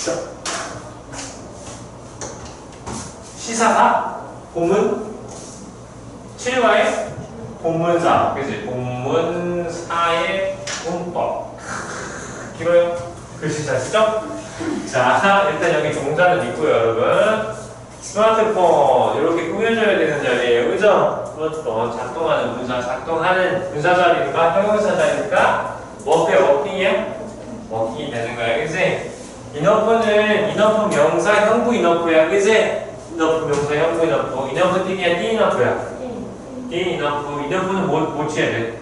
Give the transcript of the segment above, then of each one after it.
자. 시사가 본문 7과의 본문사 그지 본문사의 문법 길어요 글씨 잘 쓰죠? 자 일단 여기 종사는 있고요 여러분 스마트폰 이렇게 꾸며줘야 되는 자리예요 그죠? 스마트폰 작동하는 문사 작동하는 문사 자리니까 형용사 자리니까 워크야 워킹이야? 워킹이 되는 거야 그지? 인어프는 인어프 명사 형부 인어프야 그지? 인어프 명사 형부 인어프 인어프 띵이야 띵 인어프야 띵 인어프 인어프는 뭐, 뭐 취해야 돼?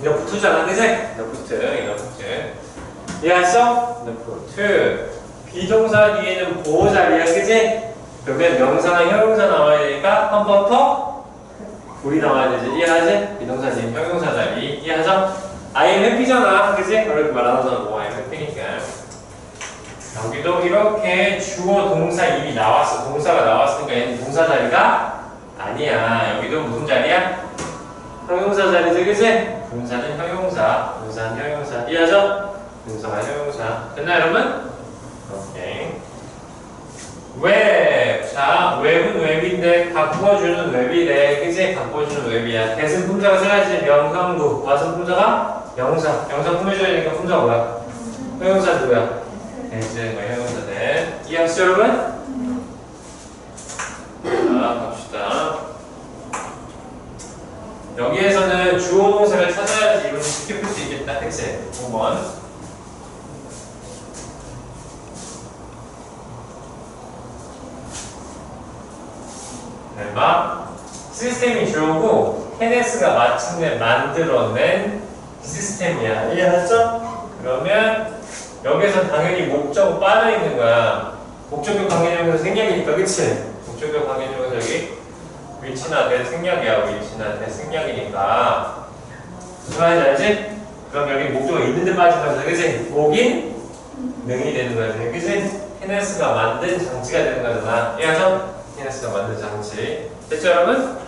인어프 투잖아 그지? 인어프 투 인어프 투 이해했어? 인어프 투 비동사 뒤에는 보호 자리야 그지? 그러면 명사나 형용사 나와야 되니까 한 번더 불이 나와야 되지 이해하지? 비동사 뒤에 형용사 자리 이해하죠? I am happy잖아 그지? 그렇게 말하는 뭐 I am happy니까 여기도 이렇게 주어 동사 이미 나왔어 동사가 나왔으니까 얘는 동사 자리가 아니야 여기도 무슨 자리야? 형용사 자리지 그지? 분사는 형용사 분사는 형용사 이해하죠? 분사가 형용사 됐나 여러분? 오케이 웹. 자, 웹은 웹인데 바꿔주는 웹이래. 그지? 바꿔주는 웹이야. 대승 품사가 써야지 명상부. 와서 품사가 명사. 명사 꾸며줘야 되니까 품사가 뭐야? 형용사 누구야? 뭐 형용사들. 이해하시죠, 여러분? 자, 갑시다. 여기에서는 주어 동사를 찾아야지 이건 쉽게 풀 수 있겠다. 엑셀. 5번. 막 시스템이 주어고 케네스가 마침내 만들어낸 시스템이야. 이해하죠? 그러면 여기서 당연히 목적 빠져 있는 거야. 목적격 관계형에서 생략이니까 그치? 목적격 관계형에서 여기 위치나 대 생략이야. 위치나 대 생략이니까 무슨 말인지 알지? 그럼 여기 목적어 있는데 빠지면서 그치? 목인 능이 되는 거지. 그치? 케네스가 만든 장치가 되는 거잖아. 이해하죠? 케네스가 만든 장치. 됐죠 여러분?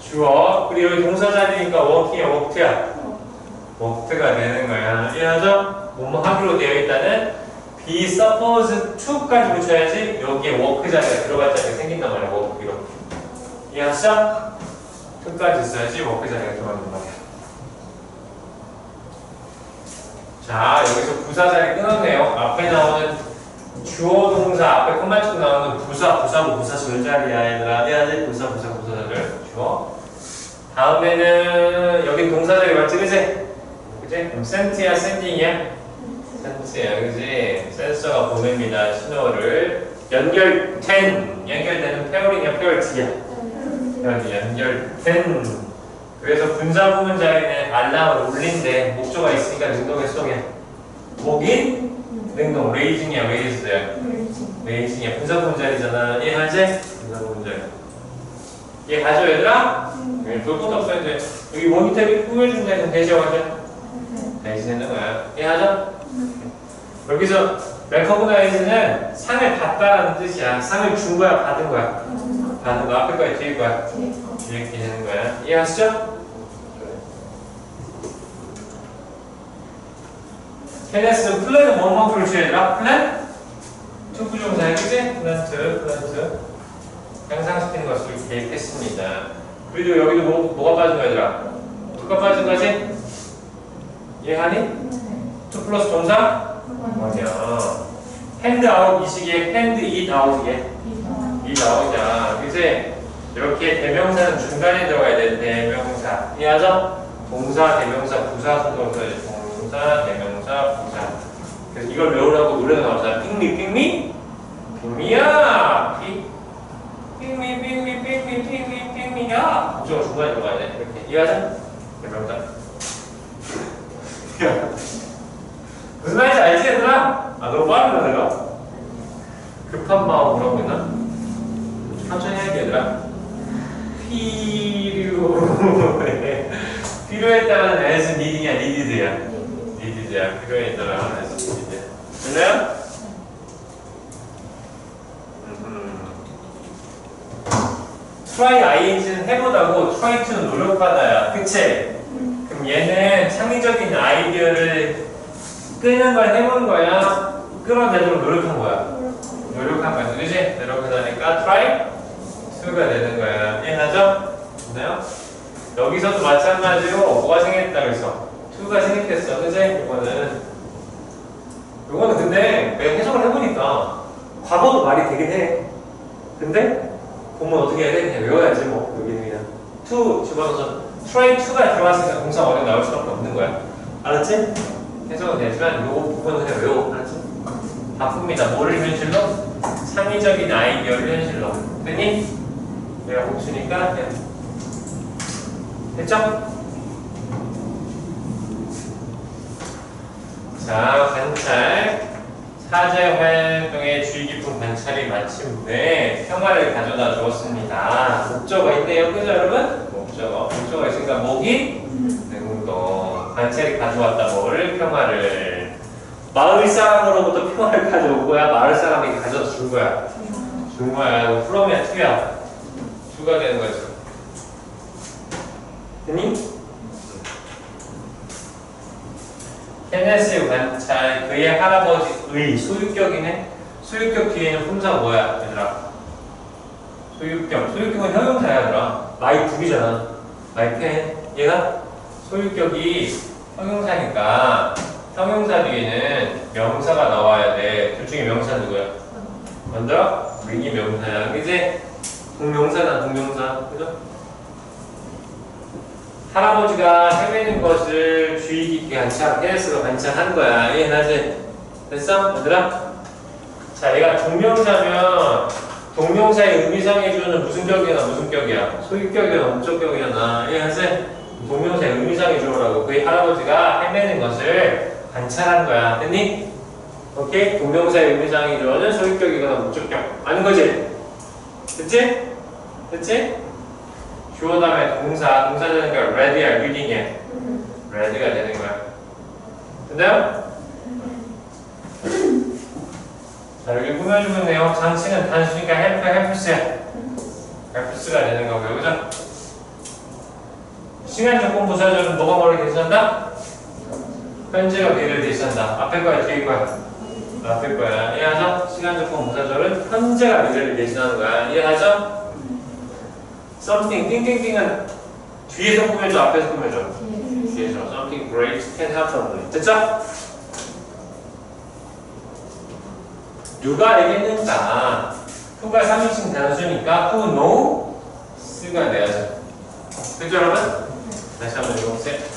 주어 그리고 여기 동사 자리니까 워킹이야 워크야 워크가 되는 거야 이해하죠? 뭐뭐 하기로 되어 있다는 be supposed to까지 붙여야지 여기에 워크 자리가 들어갈 자리가 생긴단 말이야 이렇게 이해하시죠? to까지 써야지 워크 자리가 들어간단 말이야 자 여기서 부사 자리 끊었네요 앞에 나오는 주어 동사 앞에 콤마 치고 나오는 부사 부사고 부사 절자리야 얘들아 해야지 부사 부사 부사를 주어 다음에는 여긴 동사 자리 맞지 그지? 그지? 그럼 센트야 샌딩이야? 센트야 그지? 센서가 보냅니다. 신호를 연결된 연결되는 페어링이야? 여기 연결된. 그래서 분사 부분 자리는 알람을 울린데 목조가 있으니까 능동의 수동이야. 목인 능동. 레이징이야 레이즈야. 레이징이야. 분사 부분 자리잖아. 이해하지? 분사 부분 자리. 이해가죠 얘들아? 네, 그것도 없어야 돼 여기 모니터링 꾸며준다는 대시하자. 대시되는 거야? 이해하죠? 여기서 레커그나이즈는 상을 받다라는 뜻이야 상을 준 거야 받은 거야 받은 거 앞에 거야 뒤에 거야 뒤에 게 되는 거야 이해하시죠? 케네스는 플랜은 뭐만큼을 줘야 되나? 플랜? 투부 정사야 그지? 플랜트 플랜트 향상시키는 것을 계획했습니다 그리고 여기도 뭐, 뭐가 빠진 거야 얘들아? 누가 빠진 거지? 이해하니? 투 플러스 동사? 아니야 핸드 아웃 이 시기에 핸드 잇 아웃이게 잇 아웃이야 그지? 이렇게 대명사는 중간에 들어가야 돼 대명사 이해하죠? 동사, 대명사, 부사, 순서로 동사, 대명사, 부사 그래서 이걸 외우라고 노래가 나오잖아 핑미, 핑미? 핑미야! 핑 핑미, 핑미, 핑미, 핑미, 핑미야! 목적어 중간에 들어가야 돼 이렇게 이해하죠? 대명사 야, 무슨 말인지 알지 얘들아? 아 너무 내가 급한 마음 뭐라고 했나? 천천히 할게 얘들아. 필요해. 필요했다는 as needing이야 needed야? needed야. 필요했다는 as needed 됐나요? try ing는 해보다고 try to는 노력하다야. 그치? 그럼 얘는 창의적인 아이디어를 끄는 걸 해본 거야 끄 되도록 노력한 거야. 노력한 거야. 그지? 노력하다니까 try to가 되는 거야. 이해하죠? 됐나요? 여기서도 마찬가지로 뭐가 생겼다 그래서 to가 생겼댔어. 그지? 이거는 이거는 근데 내가 해석을 해보니까 과거도 말이 되긴 해. 근데 보면 어떻게 해야 돼? 그냥 외워야지 뭐 여기는 그냥 to 집어넣어서 try to가 들어갔으니까 동사 어디 나올 수밖에 없는 거야. 알았지? 해석은 되지만 요 부분은 그냥 외워. 바쁩니다. 뭐를 현실로? 창의적인 아이디어를 현실로. 됐니? 내가 복수니까 됐죠? 자, 관찰. 사제 활동의 주의 깊은 관찰이 마친 후에 평화를 가져다 주었습니다. 목적어 있네요. 그죠, 여러분? 목적어. 목적어 있으니까 목이 능동. 관찰이 가져왔다 뭐를 평화를. 마을 사람으로부터 평화를 가져온 거야. 마을 사람이 가져다 준 거야. 준 거야. 프롬이야, 투야. 투가 되는 거죠. 됐니? 케네스의 관찰, 그의 할아버지의 소유격이네. 소유격 뒤에는 품사 뭐야, 얘들아? 소유격. 소유격은 형용사야, 얘들아. 마이 북이잖아. 마이 펜. 얘가 소유격이 형용사니까 형용사 뒤에는 명사가 나와야 돼. 둘 중에 명사 누구야? 먼저 윙이 명사야. 동명사나 동명사. 그죠? 할아버지가 헤매는 것을 주의 깊게 관찰, 헤레스가 관찰한 거야. 이해나지? 됐어? 얘들아? 자, 얘가 동명사면 동명사의 의미상해주는 무슨 격이나 무슨 격이야? 소유격이나 목적 격이나 이해하지? 동명사의 의미상해주라고 그의 할아버지가 헤매는 것을 관찰한 거야. 됐니? 오케이? 동명사의 의미상해주는 소유격이거나 목적격. 아는 거지? 됐지? 됐지? 주어 다음에 동사, 동사 거야. ready야, reading이야. ready가 되는 거야. 됐나요? 자, 여기 꾸며주고 있네요. 장치는 단수니까 help, helps야. helps가 되는 거고요. 그죠? 시간 조건 부사절은 뭐가 뭐를 대신한다? 현재가 미래를 대신한다. 앞에 거야, 뒤에 거야? 앞에 거야. 이해하죠? 시간 조건 부사절은 현재가 미래를 대신하는 거야. 이해하죠? something, 띵띵띵은 뒤에서 꾸며줘, 앞에서 꾸며줘. 뒤에서 something great can happen. 됐죠? 누가 알겠는가? who가 3인칭 단수니까 who knows? 가 돼야죠. 그죠 여러분? 다시 한번 읽어보세요.